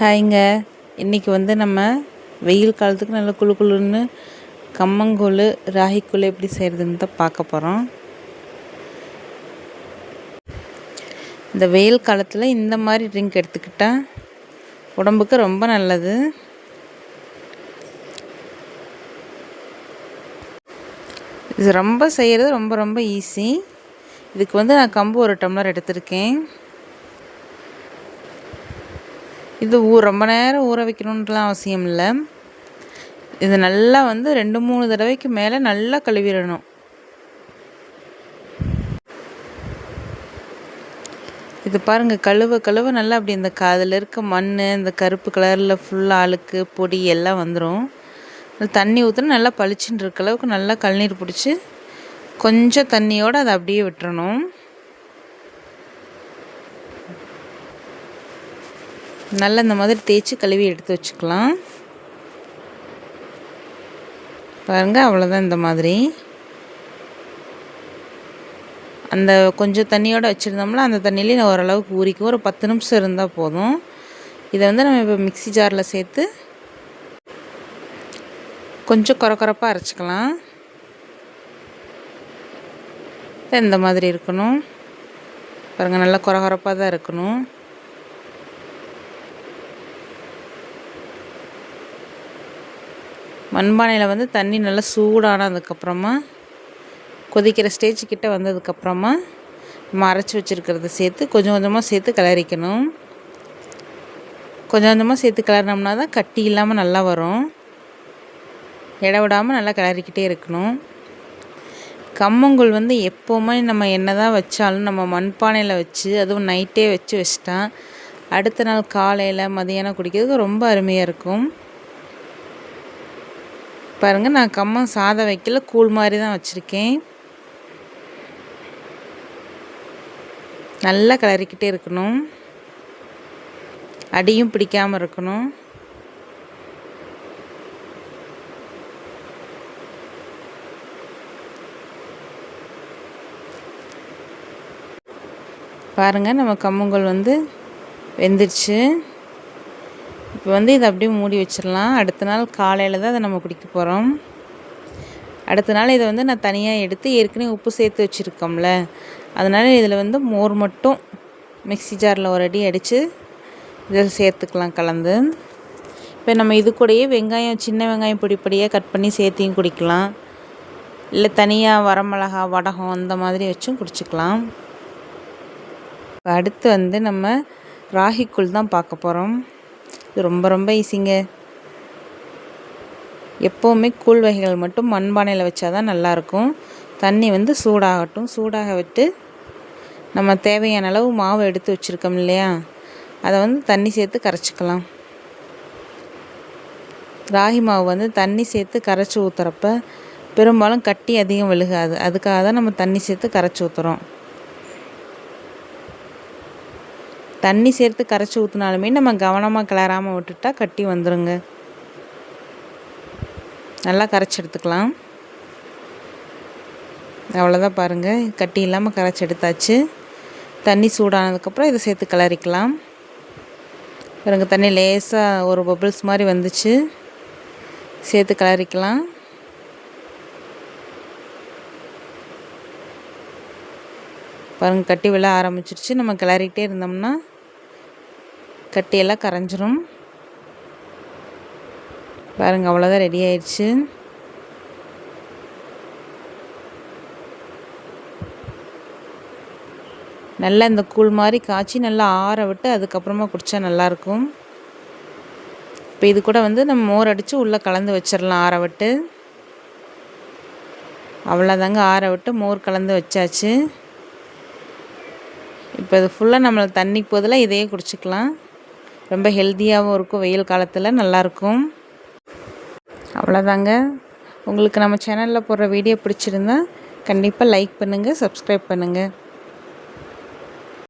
ஹாய்ங்க. இன்றைக்கி வந்து நம்ம வெயில் காலத்துக்கு நல்ல குளு குளுன்னு கம்மங்கூழ் ராகிக்கூழ் எப்படி செய்கிறதுன்னு தான் பார்க்க போகிறோம் இந்த வெயில் காலத்தில் இந்த மாதிரி ட்ரிங்க் எடுத்துக்கிட்டால் உடம்புக்கு ரொம்ப நல்லது. இது ரொம்ப செய்கிறது ரொம்ப ரொம்ப ஈஸி இதுக்கு வந்து நான் கம்பு ஒரு டம்ளர் எடுத்திருக்கேன். இது ஊ ரொம்ப நேரம் ஊற வைக்கணுன்றலாம் அவசியம் இல்லை. இது நல்லா வந்து ரெண்டு மூணு தடவைக்கு மேலே நல்லா கழுவிடணும். இது பாருங்கள் கழுவ கழுவ நல்லா அப்படி இந்த அதில் இருக்க மண் இந்த கருப்பு கலரில் ஃபுல்லாக அழுக்கு பொடி எல்லாம் வந்துடும் தண்ணி ஊற்றினா நல்லா பளிச்சுன்னு இருக்க அளவுக்கு நல்லா கழுநீர் பிடிச்சி கொஞ்சம் தண்ணியோடு அதை அப்படியே விட்டுறணும். நல்லா இந்த மாதிரி தேய்ச்சி கழுவி எடுத்து வச்சுக்கலாம். பாருங்கள் அவ்வளோதான் இந்த மாதிரி. அந்த கொஞ்சம் தண்ணியோடு வச்சுருந்தோம்னா அந்த தண்ணியிலே ஓரளவுக்கு ஊறிக்கும் ஒரு பத்து நிமிஷம் இருந்தால் போதும். இதை வந்து நம்ம இப்போ மிக்சி ஜாரில் சேர்த்து கொஞ்சம் குறக்குறப்பாக அரைச்சிக்கலாம். இந்த மாதிரி இருக்கணும். பாருங்கள் நல்லா குறகுறப்பாக தான் இருக்கணும். மண்பானையில் வந்து தண்ணி நல்லா சூடானதுக்கப்புறமா கொதிக்கிற ஸ்டேஜ் கிட்டே வந்ததுக்கப்புறமா நம்ம அரைச்சி வச்சுருக்கிறத சேர்த்து கொஞ்சம் கொஞ்சமாக சேர்த்து கிளறிக்கணும். கொஞ்சம் கொஞ்சமாக சேர்த்து கிளறினோம்னா தான் கட்டி இல்லாமல் நல்லா வரும். இட விடாமல் நல்லா கிளறிக்கிட்டே இருக்கணும். கம்மங்கூழ் வந்து எப்போவுமே நம்ம என்ன தான் வச்சாலும் நம்ம மண்பானையில் வச்சு அதுவும் நைட்டே வச்சு வச்சிட்டா அடுத்த நாள் காலையில் மதியானம் குடிக்கிறதுக்கு ரொம்ப அருமையாக இருக்கும். பாருங்கள் நான் கம்மம் சாதம் வைக்கல கூழ் மாதிரி தான் வச்சுருக்கேன். நல்லா கிளறிக்கிட்டே இருக்கணும். அடியும் பிடிக்காமல் இருக்கணும். பாருங்கள் நம்ம கம்மங்கூழ் வந்து வெந்துருச்சு. இப்போ வந்து இதை அப்படியே மூடி வச்சிடலாம். அடுத்த நாள் காலையில் தான் அதை நம்ம குடிக்க போகிறோம் அடுத்த நாள் இதை வந்து நான் தனியாக எடுத்து ஏற்கனவே உப்பு சேர்த்து வச்சுருக்கோம்ல. அதனால் இதில் வந்து மோர் மட்டும் மிக்சி ஜாரில் ஒரு அடி அடித்து இதை சேர்த்துக்கலாம் கலந்து. இப்போ நம்ம இது கூடயே வெங்காயம் சின்ன வெங்காயம் பொடி பொடியாக கட் பண்ணி சேர்த்தியும் குடிக்கலாம். இல்லை தனியாக வரமிளகா வடகம் அந்த மாதிரி வச்சும் குடிச்சிக்கலாம். அடுத்து வந்து நம்ம ராகிக்குள் தான் பார்க்க போகிறோம் இது ரொம்ப ரொம்ப ஈஸிங்க எப்போவுமே கூழ் வகைகள் மட்டும் மண்பானையில் வச்சா தான் நல்லாயிருக்கும். தண்ணி வந்து சூடாகட்டும். சூடாக விட்டு நம்ம தேவையான அளவு மாவு எடுத்து வச்சுருக்கோம் இல்லையா? அதை வந்து தண்ணி சேர்த்து கரைச்சிக்கலாம். ராகி மாவு வந்து தண்ணி சேர்த்து கரைச்சி ஊற்றுறப்ப பெரும்பாலும் கட்டி அதிகம் விழுகாது. அதுக்காக தான் நம்ம தண்ணி சேர்த்து கரைச்சி ஊற்றுறோம் தண்ணி சேர்த்து கரைச்சி ஊற்றினாலுமே நம்ம கவனமாக கிளறாமல் விட்டுட்டா கட்டி வந்துடுங்க நல்லா கரைச்சி எடுத்துக்கலாம். அவ்வளோதான் பாருங்கள் கட்டி இல்லாமல் கரைச்சி எடுத்தாச்சு. தண்ணி சூடானதுக்கப்புறம் இதை சேர்த்து கிளறிக்கலாம். பாருங்க தண்ணி லேசாக ஒரு பபிள்ஸ் மாதிரி வந்துச்சு. சேர்த்து கிளறிக்கலாம். பாருங்கள் கட்டி விழ ஆரம்பிச்சிருச்சு. நம்ம கிளறிக்கிட்டே இருந்தோம்னா கட்டியெல்லாம் கரைஞ்சிரும். பாருங்கள் அவ்வளோதான் ரெடி ஆயிடுச்சு. நல்லா இந்த கூழ் மாதிரி காய்ச்சி நல்லா ஆற விட்டு அதுக்கப்புறமா குடித்தா நல்லாயிருக்கும். இப்போ இது கூட வந்து நம்ம மோர் அடித்து உள்ளே கலந்து வச்சிடலாம் ஆற விட்டு. அவ்வளோதாங்க ஆற விட்டு மோர் கலந்து வச்சாச்சு. இப்போ இது ஃபுல்லாக நம்மளை தண்ணிக்கு பதிலாக இதையே குடிச்சிக்கலாம். ரொம்ப ஹெல்த்தியாகவும் இருக்கும். வெயில் காலத்தில் நல்லாயிருக்கும் அவ்வளோதாங்க உங்களுக்கு நம்ம சேனலில் போடுற வீடியோ பிடிச்சிருந்தா கண்டிப்பாக லைக் பண்ணுங்கள் சப்ஸ்கிரைப் பண்ணுங்கள்